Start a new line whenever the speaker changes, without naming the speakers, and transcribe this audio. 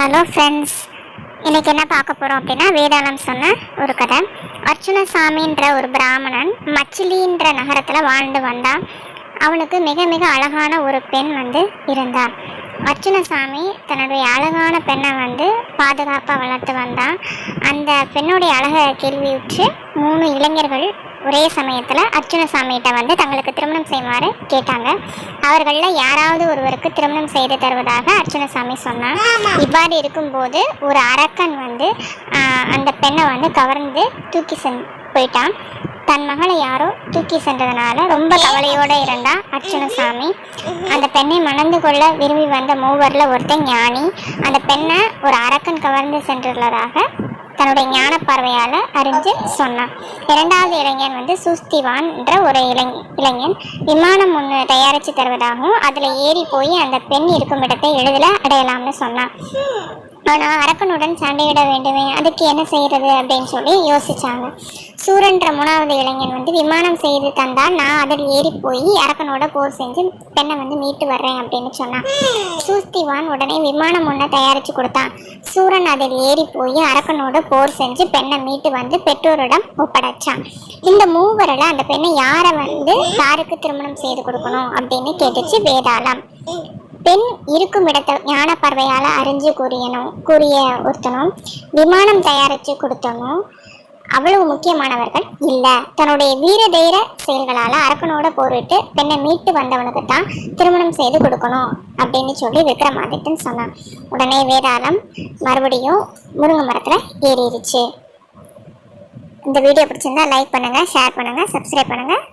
Hello friends இன்றைக்கி என்ன பார்க்க போகிறோம் அப்படின்னா வேதாளம் சொன்ன ஒரு கதை. அர்ச்சுனசாமின்ற ஒரு பிராமணன் மச்சிலின்ற நகரத்தில் வாழ்ந்து வந்தான். அவனுக்கு மிக மிக அழகான ஒரு பெண் வந்து இருந்தார். அர்ச்சுனசாமி தன்னுடைய அழகான பெண்ணை வந்து பாதுகாப்பாக வளர்த்து வந்தான். அந்த பெண்ணுடைய அழகை கேள்வியுற்று மூணு இளைஞர்கள் ஒரே சமயத்தில் அர்ஜுனசாமிகிட்ட வந்து தங்களுக்கு திருமணம் செய்யுமாறு கேட்டாங்க. அவர்களில் யாராவது ஒருவருக்கு திருமணம் செய்து தருவதாக அர்ஜுனசாமி சொன்னான். இவ்வாறு இருக்கும்போது ஒரு அரக்கன் வந்து அந்த பெண்ணை வந்து கவர்ந்து தூக்கி சென் போயிட்டான். தன் மகளை யாரோ தூக்கி சென்றதுனால ரொம்ப கவலையோடு இருந்தா அர்ச்சுனசாமி அந்த பெண்ணை மணந்து கொள்ள விரும்பி வந்த மூவரில் ஒருத்தன் ஞானி. அந்த பெண்ணை ஒரு அரக்கன் கவர்ந்து சென்றுள்ளதாக தன்னுடைய ஞான பார்வையால் அறிஞ்சு சொன்னான். இரண்டாவது இளைஞன் வந்து சூஸ்திவான் என்ற ஒரு இளைஞ இளைஞன். விமானம் ஒன்று தயாரித்து தருவதாகவும் அதில் ஏறி போய் அந்த பெண் இருக்கும் இடத்தை எளிதில் அடையலாம்னு சொன்னான். ஆனால் அரக்கனுடன் சண்டையிட வேண்டுமே அதுக்கு என்ன செய்யறது அப்படின்னு சொல்லி யோசிச்சாங்க. சூரன்ற மூணாவது இளைஞன் வந்து விமானம் செய்து தந்தால் நான் அதில் ஏறி போய் அரக்கனோட போர் செஞ்சு பெண்ணை வந்து மீட்டு வர்றேன் அப்படின்னு சொன்னான். சூஸ்திவான் உடனே விமானம் ஒன்றை தயாரித்து கொடுத்தான். சூரன் அதில் ஏறி போய் அரக்கனோட போர் செஞ்சு பெண்ணை மீட்டு வந்து பெற்றோரிடம் ஒப்படைச்சான். இந்த மூவரில் அந்த பெண்ணை யாரை வந்து யாருக்கு திருமணம் செய்து கொடுக்கணும் அப்படின்னு கேட்டுச்சு வேதாளம். பெண் இருக்கும் இடத்தை ஞான பார்வையால் அறிஞ்சு கூறியனும் கூறிய ஒருத்தனும் விமானம் தயாரித்து கொடுத்தனும் அவ்வளவு முக்கியமானவர்கள் இல்லை. தன்னுடைய வீர தைர செயல்களால் அரக்கனோட போரிட்டு பெண்ணை மீட்டு வந்தவனுக்கு தான் திருமணம் செய்து கொடுக்கணும் அப்படின்னு சொல்லி விக்ரமாதித்தன் சொன்னான். உடனே வேதாளம் மறுபடியும் முருங்கை மரத்தில் ஏறிடுச்சு இந்த வீடியோ பிடிச்சிருந்தா லைக் பண்ணுங்கள் ஷேர் பண்ணுங்கள் சப்ஸ்கிரைப் பண்ணுங்கள்